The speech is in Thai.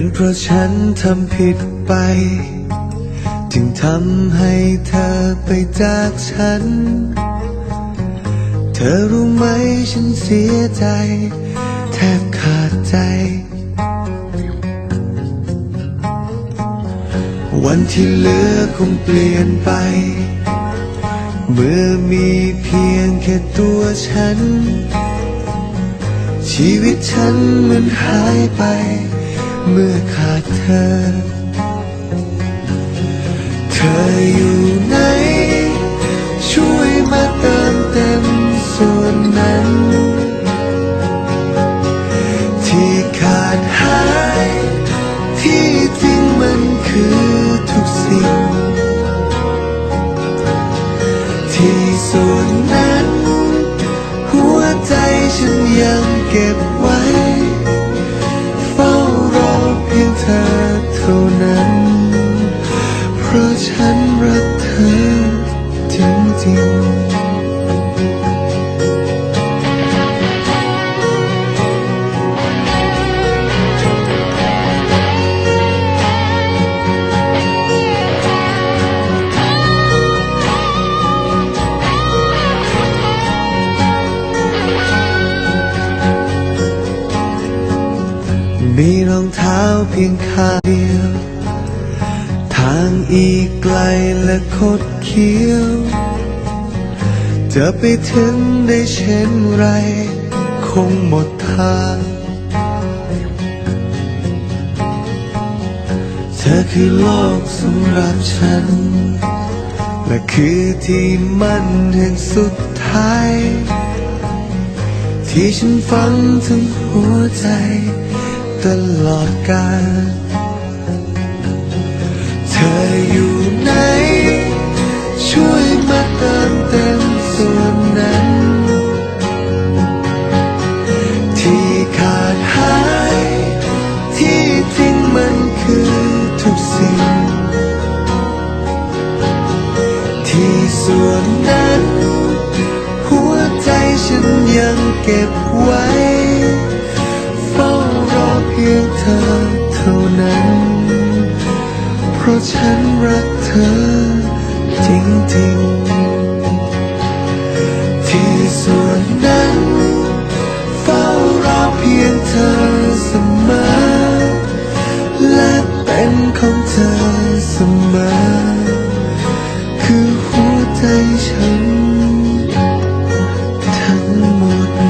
เป็นเพราะฉันทำผิดไป จึงทำให้เธอไปจากฉัน เธอรู้ไหมฉันเสียใจ แทบขาดใจ วันที่เหลือคงเปลี่ยนไป เมื่อมีเพียงแค่ตัวฉัน ชีวิตฉันมันหายไป เมื่อขาดเธอ เธออยู่ไหน ช่วยมาเติมเต็มส่วนนั้น ที่ขาดหาย ที่จริงมันคือทุกสิ่ง ที่ส่วนนั้น หัวใจฉันยังเก็บไว้ พราะฉันรักเธอจริงๆมีรองเท้าเพียงข้างเดียวางอีกไกลและคดเคี้ยว จะไปถึงได้เช่นไร คงหมดทาง เธอคือโลกสำหรับฉัน และคือที่มั่นแห่งสุดท้าย ที่ฉันฟังถึงหัวใจ ตลอดกาล ธออยู่ไหน ช่วยมาเติมเต็มส่วนนั้น ที่ขาดหาย ที่จริงมันคือทุกสิ่ง ที่ส่วนนั้น หัวใจฉันยังเก็บไว้ เพราะฉันรักเธอจริงๆ ที่ส่วนนั้นเฝ้ารอเพียงเธอเสมอ และเป็นของเธอเสมอ คือหัวใจฉัน ทั้งหมด